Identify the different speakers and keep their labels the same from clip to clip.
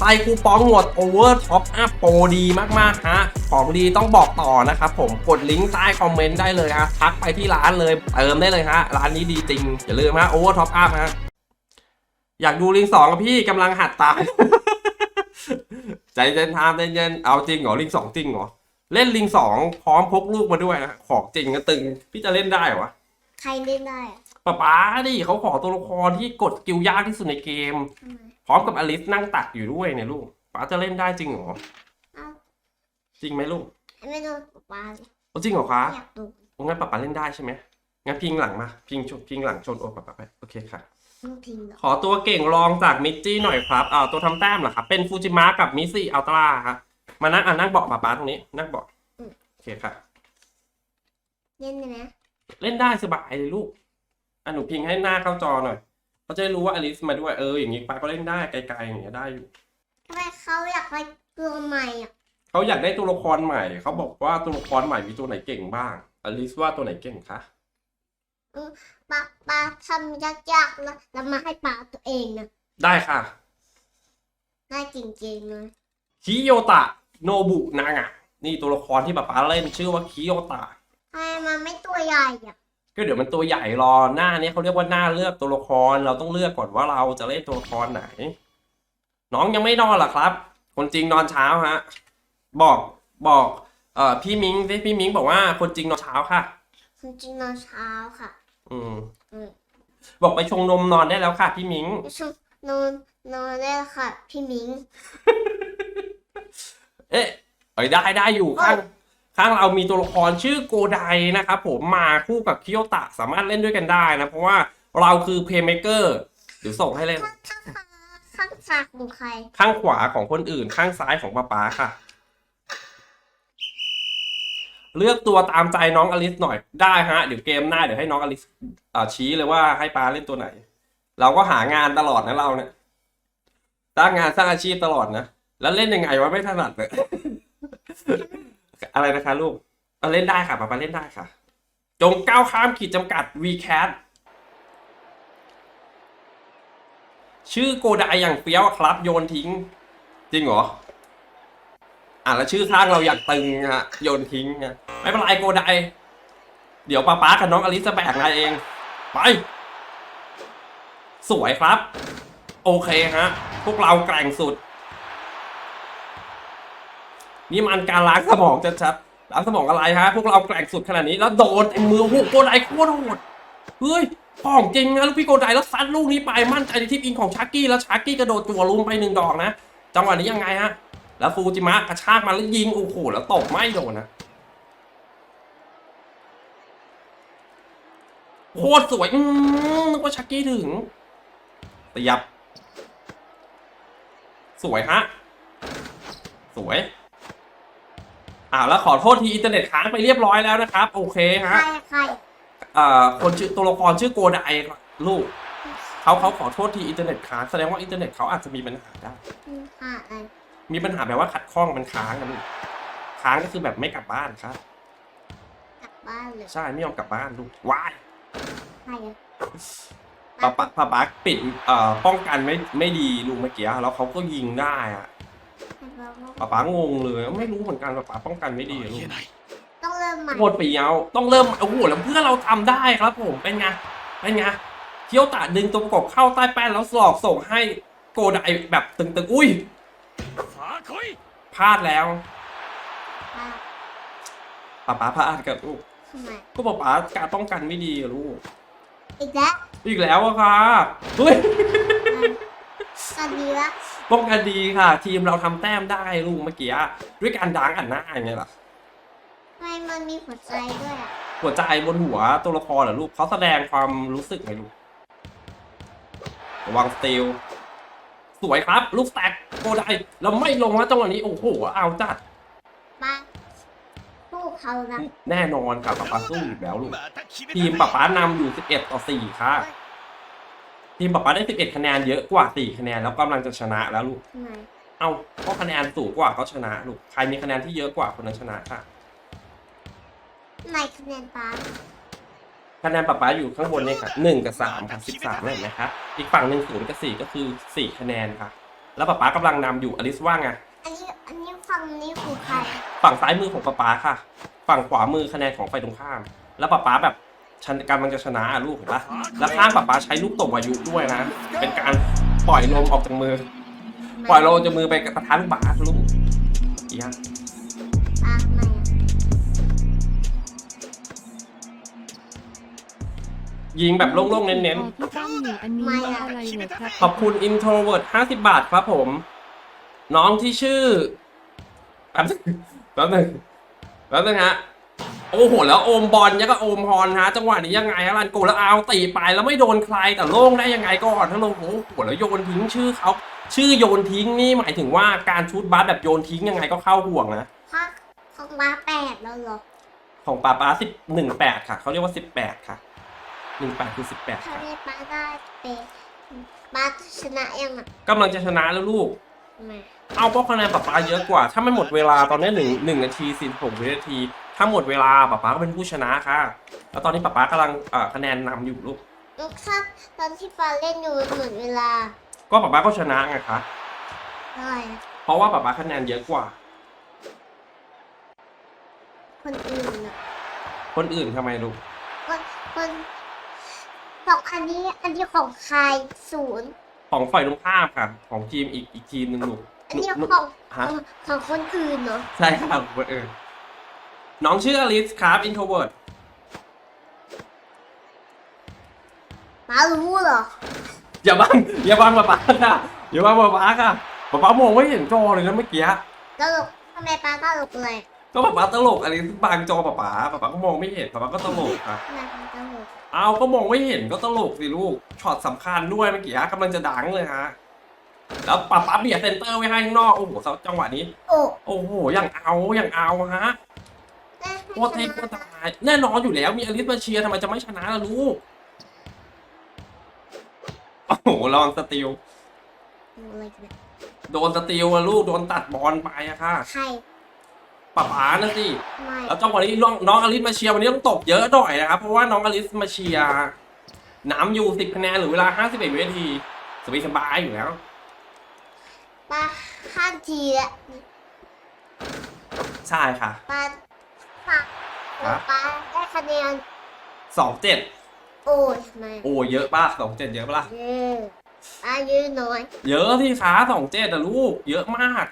Speaker 1: ใส่คูปองหมดโอเวอร์ท็อปอัพโปรดีมากๆฮะของดีต้องบอกต่อนะครับผมกดลิงก์ใต้คอมเมนต์ได้เลยฮะทักไปที่ร้านเลยเติมได้เลยฮะร้านนี้ดีจริง อย่าลืมฮะโอเวอร์ท็อปอัพฮะอยากดูลิงก์สองกับพี่กำลังหัดตาย ใจเย็นทามใจเย็นเอาจริงเหรอลิงก์สองจริงเหรอเล่นลิงก์สองพร้อมพกลูกมาด้วยนะของจริงก็ตึง พี่จะเล่นได้เหรอ
Speaker 2: ใครเล่นได้อะ
Speaker 1: ป๊าป๊าดิเขาขอตัวละครที่กดสกิลยากที่สุดในเกม
Speaker 2: ทำไม
Speaker 1: พร้อมกับอลิสนั่งตักอยู่ด้วยเนี่ยลูกป๊าจะเล่นได้จริงเหรอ
Speaker 2: เอ้า
Speaker 1: จริงไหมลูก
Speaker 2: ไม่ดูป๊าป๊าเลย
Speaker 1: เอาจริงเหรอคะ
Speaker 2: อยากดู
Speaker 1: โอ้งั้นป๊าป๊าเล่นได้ใช่ไหมงั้นพิงหลังมาพิงชนพิงหลังชนโอ้ป๊าป๊าไปโอเคค่ะ
Speaker 2: มันพิมพ์เหรอ
Speaker 1: ขอตัวเก่งรองจากมิจจี้หน่อยครับอ่าตัวทำแต้มเหรอครับ เป็นฟูจิมะกับมิซี่อัลตร้าครับมานั่งอ่านั่งเบาะป๊าป๊าตรงนี้ นั่งเบาะโอเคค่ะ
Speaker 2: เล่นได้ไหม
Speaker 1: เล่นได้สบายเลยลูก อะหนูพิงให้หน้าเข้าจอหน่อยเขาจะได้รู้ว่าอลิสมาด้วยเอออย่างนี้ป๊าก็เล่นได้ไกลๆอย่างเงี้ยได้อยู่
Speaker 2: ทำไมเขาอยากไปตัวใหม่อะ
Speaker 1: เขาอยากได้ตัวละครใหม่เขาบอกว่าตัวละครใหม่มีตัวไหนเก่งบ้างอลิสว่าตัวไหนเก่งคะ
Speaker 2: ป๊าป๊าทำยากๆแล้วแล้วมาให้ป๊าตัวเองนะ
Speaker 1: ได้ค่ะ
Speaker 2: ได้จริงๆเลย
Speaker 1: คิโยตะโนบุนางะนี่ตัวละครที่ป๊าป๊าเล่นชื่อว่าคิโยตะ
Speaker 2: ทำไมมันไม่ตัวใหญ่อะ
Speaker 1: ก็เดี๋ยวมันตัวใหญ่รอหน้าเนี้ยเขาเรียกว่าหน้าเลือกตัวละคร เราต้องเลือกก่อนว่าเราจะเล่นตัวละครไหน น้องยังไม่นอนเหรอครับ คนจริงนอนเช้าฮะ บอกบอกเอ่อพี่มิงสิพี่มิงบอกว่าคนจริงนอนเช้าค่ะ
Speaker 2: จริงๆนอนเช้าค่ะ
Speaker 1: อืม
Speaker 2: อืม
Speaker 1: บอกไปชงนมนอนได้แล้วค่ะ พี่มิง
Speaker 2: ช่วงนอนนอนได้แล้วค่ะ พี่มิง
Speaker 1: เอ๊ะเอ้ยได้ได้อยู่ข้าง ข้างเรามีตัวละครชื่อโกไดนะครับผมมาคู่กับคิโยตะสามารถเล่นด้วยกันได้นะ เพราะว่าเราคือเพย์เมเกอร์เดี๋ยวส่งให้เล่น
Speaker 2: ข้างข้างข้างซ้ายของใคร
Speaker 1: ข้างขวาของคนอื่นข้างซ้ายของป๊าป๊าค่ะ เลือกตัวตามใจน้องอลิสหน่อยได้ฮะ เดี๋ยวเกมหน้าเดี๋ยวให้น้องอลิสอ่าชี้เลยว่าให้ป๊าเล่นตัวไหน เราก็หางานตลอดนะเราเนี่ยสร้างงานสร้างอาชีพตลอดนะ แล้วเล่นยังไงวะไม่ถนัดเลย อะไรนะคะลูกเอาเล่นได้ค่ะป๊าป๊าเล่นได้ค่ะ จงก้าวข้ามขีดจำกัด VCAT ชื่อโกไดอย่างเฟี้ยวครับ โยนทิ้ง จริงเหรอ อะแล้วชื่อข้างเราอยากตึงฮะโยนทิ้งฮะไม่เป็นไรโกไดเดี๋ยวป้าป๊ากับน้องอลิซจะแบกมาเอง ไป สวยครับ โอเคฮะ พวกเราแกร่งสุด นี่มันการล้างสมองชัดๆล้างสมองอะไรฮะ พวกเราแกร่งสุดขนาดนี้แล้วโดนเต็มมือโอ้โหโกไดโคตรโหดเฮ้ยของจริงนะลูกพี่โกไดแล้วซัดลูกนี้ไปมั่นใจในทิปอินของชาร์กี้แล้วชาร์กี้กระโดดจั่วลุมไปหนึ่งดอกนะจังหวะนี้ยังไงฮะแล้วฟูจิมะกระชากมาแล้วยิงโอ้โหแล้วตกไม่โดนนะโคตรสวยอืมนึกว่าชาร์กี้ถึงตยับ สวยฮะ สวย อ่าแล้วขอโทษทีอินเทอร์เน็ตค้างไปเรียบร้อยแล้วนะครับ โอเค
Speaker 2: ใคร
Speaker 1: ฮะ
Speaker 2: ใคร
Speaker 1: เอ่อคนชื่อตัวละครชื่อโกไดลูกเขาเขาขอโทษทีอินเทอร์เน็ตค้างแสดงว่าอินเทอร์เน็ตเขาอาจจะมีปัญหาได้
Speaker 2: หาอะไร
Speaker 1: มีปัญหาแบบว่าขัดข้องมันค้างกันลูกค้างก็คือแบบไม่กลับบ้านครับ
Speaker 2: กลับบ้านเลย
Speaker 1: ใช่ไม่ยอมกลับบ้านลูกว้าย
Speaker 2: ใครอะ
Speaker 1: ป้าป้าป้าป๊าปิดเอ่อป้องกันไม่ไม่ดีลูกเมื่อกี้แล้วเขาก็ยิงได้อะ
Speaker 2: ใครบอกว่า
Speaker 1: ป้าป๊างงเลย ไม่รู้เหมือนกันป้าป๊าป้องกันไม่ดีอะลูก
Speaker 2: ต้องเริ่มใหม่
Speaker 1: โคตรเปียวต้องเริ่มโอ้โหแล้วเพื่อนเราทำได้ครับผมเป็นไงเป็นไงเคียวตะดึงตัวประกบเข้าใต้แป้นแล้วสลอกส่งให้โกไดแบบตึงๆอุ้ยพลาดแล้ว
Speaker 2: อะ
Speaker 1: ป้าป๊าพลาดกับลูก
Speaker 2: ทำไม
Speaker 1: ก็ป้าป๊าการป้องกันไม่ดีอะลูก
Speaker 2: อีกแล้ว
Speaker 1: อีกแล้วอะค่ะเฮ้ย
Speaker 2: ตอนนี้ละ
Speaker 1: ป้องกันดีค่ะ ทีมเราทำแต้มได้ลูกเมื่อกี้ด้วยการดังอันหน้าอย่างเงี้ยล่ะ
Speaker 2: ทำไมมันมีหัวใจด้วยอะ
Speaker 1: หัวใจบนหัวตัวละครเหรอลูกเขาแสดงความรู้สึกไงลูกระวังสตีลสวยครับ ลูกแตกโกไดแล้วไม่ลงว่าจังหวะนี้โอ้โหเอาจัด
Speaker 2: มาสู้เขานะ
Speaker 1: แน่นอนครับป้าป๊าสู้อีกแล้วลูกทีมป้าป๊านำอยู่ 11 ต่อ 4 ค่ะ ทีมป้าป๊าได้11คะแนนเยอะกว่า4คะแนนแล้วกำลังจะชนะแล้วลูก
Speaker 2: ทำไม
Speaker 1: เอ้าก็คะแนนสูงกว่าเขาชนะลูก ใครมีคะแนนที่เยอะกว่าคนนั้นชนะค่ะ
Speaker 2: ในคะแนนปา
Speaker 1: คะแนนป้าป๊าอยู่ข้างบนเนี่ยค่ะ1กับ3ค่ะ13เห็นไหมครับอีกฝั่งหนึ่งศูนย์กับ4ก็คือ4คะแนนค่ะ แล้วป๊าป๊ากำลังนำอยู่อลิสว่าไง
Speaker 2: อันนี้อันนี้ฝั่งนี้คือใคร
Speaker 1: ฝั่งซ้ายมือของป๊าป๊าค่ะ ฝั่งขวามือคะแนนของฝ่ายตรงข้าม แล้วป๊าป๊าแบบ ชนะกำลังจะชนะอะลูกเห็นปะแล้วข้างป๊าป๊าใช้ลูกตบวายุด้วยนะ เป็นการปล่อยลมออกจากมือ ปล่อยลมจากมือไปกระทานบาสลูกอีฮะ
Speaker 2: ปลาไม่อะ
Speaker 1: ยิงแบบโล่งๆเน้น
Speaker 3: อ๋อพี่ตั้มหนึ่งอันนี้ว่าอะไรเหรอครับ
Speaker 1: ๆ ขอบคุณ introvert 50 บาทครับผม น้องที่ชื่อแป๊บนึงแป๊บนึงแป๊บนึงฮะ โอ้โห แล้วโอมบอลยังก็โอมพรฮะจังหวะนี้ยังไงฮะลันโกแล้วเอาตีไปแล้วไม่โดนใครแต่โล่งได้ยังไงก่อนทั้งลงโอ้โหแล้วโยนทิ้งชื่อเขาชื่อโยนทิ้งนี่หมายถึงว่าการชูดบาสแบบโยนทิ้งยังไงก็เข้าห่วงนะ
Speaker 2: พักของมาแปดแล้วเหรอ
Speaker 1: ของป้าป้าสิบหนึ่งแปดค่ะเขาเรียกว่าสิบแปดค่ะหนึ่งแปดคือสิบแปด
Speaker 2: ถ้า
Speaker 1: ค่ะ
Speaker 2: ได้ปลาได้เป็นปลาชนะยังอะ
Speaker 1: กำลังจะชนะแล้วลูก
Speaker 2: มา
Speaker 1: เอาเพราะคะแนนป้าป้าเยอะกว่า ถ้าไม่หมดเวลาตอนนี้หนึ่งหนึ่งนาทีสี่หกวินาที ถ้าหมดเวลาป้าป้าก็เป็นผู้ชนะค่ะ แล้วตอนนี้ป้าป้ากำลังเอ่อคะแนนนำอยู่ลูก
Speaker 2: ลูกครับตอนที่ปลาเล่นอยู่เหมือนเวลา
Speaker 1: ก็ป้าป้าก็ชนะไงคะ
Speaker 2: อะไรอะ
Speaker 1: เพราะว่าป้าป้าคะแนนเยอะกว่า
Speaker 2: คนอื่นอะ
Speaker 1: คนอื่นทำไมลูก
Speaker 2: คนคนสองอันนี้อันนี้ของใครศูนย์
Speaker 1: ของฝ่ายตรงข้ามค่ะ ของทีมอีกอีกทีมหนึ่งลูก
Speaker 2: อันนี้
Speaker 1: ลูก
Speaker 2: ของ
Speaker 1: ฮะ
Speaker 2: ของของคนอื่นเนาะ
Speaker 1: ใช่ครับคนอื่น น้องชื่ออลิสครับ introvert
Speaker 2: ปลารู้เหรอ
Speaker 1: อย่าบังอย่าบังป้าป้าค่ะอย่าบังป้าป้าค่ะป้าป้ามองไม่เห็นจอเลยนะเมื่อกี้
Speaker 2: ตลกทำไมปลาตลกเลย
Speaker 1: ก็ป้าป้าตลกอะไรบางจอป้าป้าป้าป้าก็มองไม่เห็นป้าป้าก็ตลกค่ะ
Speaker 2: ทำไมปลาตลก
Speaker 1: เอาก็มองไม่เห็นก็ตลกสิลูกช็อตสำคัญด้วยเมื่อกี้กำลังจะดังเลยฮะแล้วป้าป้าเบียดเซนเตอร์ไว้ให้ข้างนอกโอ้โหจังหวะนี้
Speaker 2: โอ้
Speaker 1: โอ้โหอย่างเอาอย่างเอาฮะ
Speaker 2: ได้
Speaker 1: โค ตรเทพโคตรตาย แน่นอนอยู่แล้วมีอลิสมาเชียร์ทำไมจะไม่ชนะล่ะลูก โอ้โหลองสติล
Speaker 2: อะไรกันเนี่ย
Speaker 1: โดนสติลอะลูก โดนตัดบอลไปอะค่ะ
Speaker 2: ใคร
Speaker 1: ป้าป๋านะสิ
Speaker 2: ไม่
Speaker 1: แล้วจังหวะนี้น้องน้องอลิสมาเชียร์วันนี้ต้องตบเยอะหน่อยนะครับ เพราะว่าน้องอลิสมาเชียร์น้ำอยู่สิบคะแนนหรือเวลาห้าสิบเอ็ดวินาทีสบายสบายอยู่แล้ว
Speaker 2: ปลาข้ามทีแล้ว
Speaker 1: ใช่ค่ะ
Speaker 2: ปลา ปลา
Speaker 1: ครับ
Speaker 2: ปลาได้คะแนน
Speaker 1: สองเจ็ด
Speaker 2: โอ้ยไม่
Speaker 1: โอ้เยอะป่ะสองเจ็ดเยอะป่ะล่ะ
Speaker 2: เยอะปลาเยอะน้อย
Speaker 1: เยอะที่ขาสองเจ็ดอะลูก เยอะมาก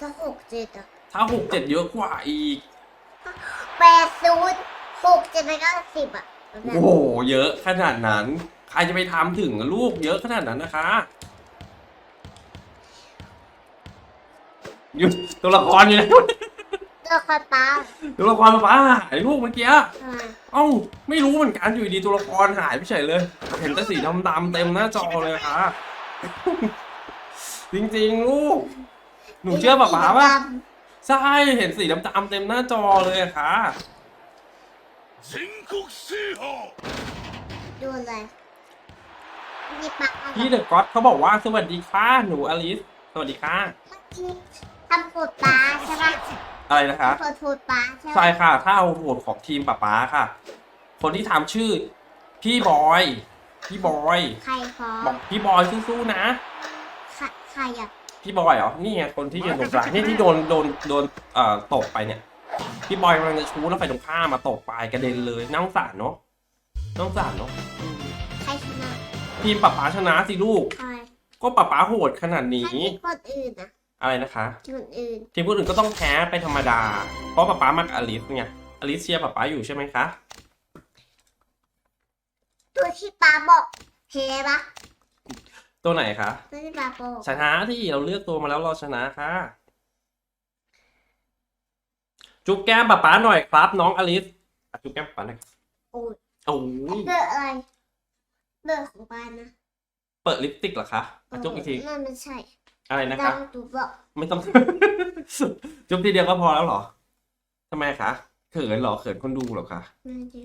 Speaker 2: ถ้าหกเจ็ดอะ
Speaker 1: ถ้าหกเจ็ดเยอะกว่าอีก
Speaker 2: แปดศูนย์หกเจ็ดไปก็สิบอะแบบ
Speaker 1: โอ้โหเยอะขนาดนั้น ใครจะไปทำถึงอะลูกเยอะขนาดนั้นนะคะอยู่ตัวละครอยู่ไห ตั
Speaker 2: วละครป้า
Speaker 1: ตัวละครป้าหายลูกเมื่อกี้เอ้าไม่รู้เหมือนกันอยู่ดีตัวละครหายไปเฉยเลย เห็นแต่สีดำๆเต็มหน้าจอเลยค่ะจริงๆลูก หนูเชื่อป้าป้าป่ะใช่เห็นสีดำๆเต็มหน้าจอเลยค่ะ
Speaker 2: ดูเลย
Speaker 1: พี่เดอะก๊อตเขาบอกว่าสวัสดีค่ะหนูอลิส สวัสดีค่ะ
Speaker 2: ทำปูตาใช่ไหม
Speaker 1: อะไรนะคะ
Speaker 2: ทำโผดปลาใช่ปะ
Speaker 1: ใช่ค่ะ ถ้าเอาโหวตของทีมป้าป๊าค่ะ คนที่ทำชื่อ พี่บอย พี่บอย
Speaker 2: ใครขอ
Speaker 1: บอกพี่บอยสู้ๆนะ
Speaker 2: ใครใครอะ
Speaker 1: พี่บอยเหรอ นี่ไงคนที่ยืนตรงกลางนี่ที่โดนโดนโดนเอ่อตกไปเนี่ย พี่บอยกำลังจะชูแล้วไฟตรงข้ามมาตกไปกระเด็นเลยน่าสงสารเนาะน่าสงสารเนาะอืม
Speaker 2: ใครชนะ
Speaker 1: ทีมป้าป๊าชนะสิลูก
Speaker 2: ใคร
Speaker 1: ก็ป้าป๊าโหดขนาด
Speaker 2: ใคร
Speaker 1: นี้
Speaker 2: ที่คนอื่นอะ
Speaker 1: อะไรนะคะ
Speaker 2: คนอื่น
Speaker 1: ทีมคนอื่นก็ต้องแพ้ไปธรรมดา เพราะป้าป๊ามักอลิสไงอลิสเชียร์ป้าป๊าอยู่ใช่ไหมคะ
Speaker 2: ตัวที่ปลาบอกเฮปะ
Speaker 1: ตัวไหนคะ
Speaker 2: ตัวที่ปลาบอก
Speaker 1: ชนะที่เราเลือกตัวมาแล้วเราชนะค่ะ จุ๊บแก้มป้าป๊าหน่อยครับ น้องอลิสอะจุ๊บแก้มป้าป๊าหน่อย
Speaker 2: โอ้ย
Speaker 1: โอ้ย
Speaker 2: เบอร์อะไรเบอร์ของปลานะ
Speaker 1: เปิดลิปสติกเหรอคะอะจุ๊บอีกที
Speaker 2: นั่นไม่ใช่
Speaker 1: อะไรนะ
Speaker 2: ดั
Speaker 1: คะ
Speaker 2: งตูบอก
Speaker 1: ไม่ต้อง จุ๊บทีเดียวก็พอแล้วเหรอทำไมคะเขินเหรอเขินคนดูเหรอคะ
Speaker 2: มันจะ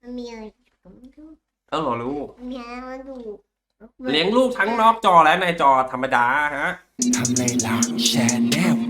Speaker 2: มันมีอะไรก็ไม่รู้
Speaker 1: เออเหรอลูก
Speaker 2: มีอะไรมาดู
Speaker 1: เลี้ยงลูกทั้งนอกจอและในจอธรรมดาฮะ
Speaker 4: ทำไรล่ะแชนแนล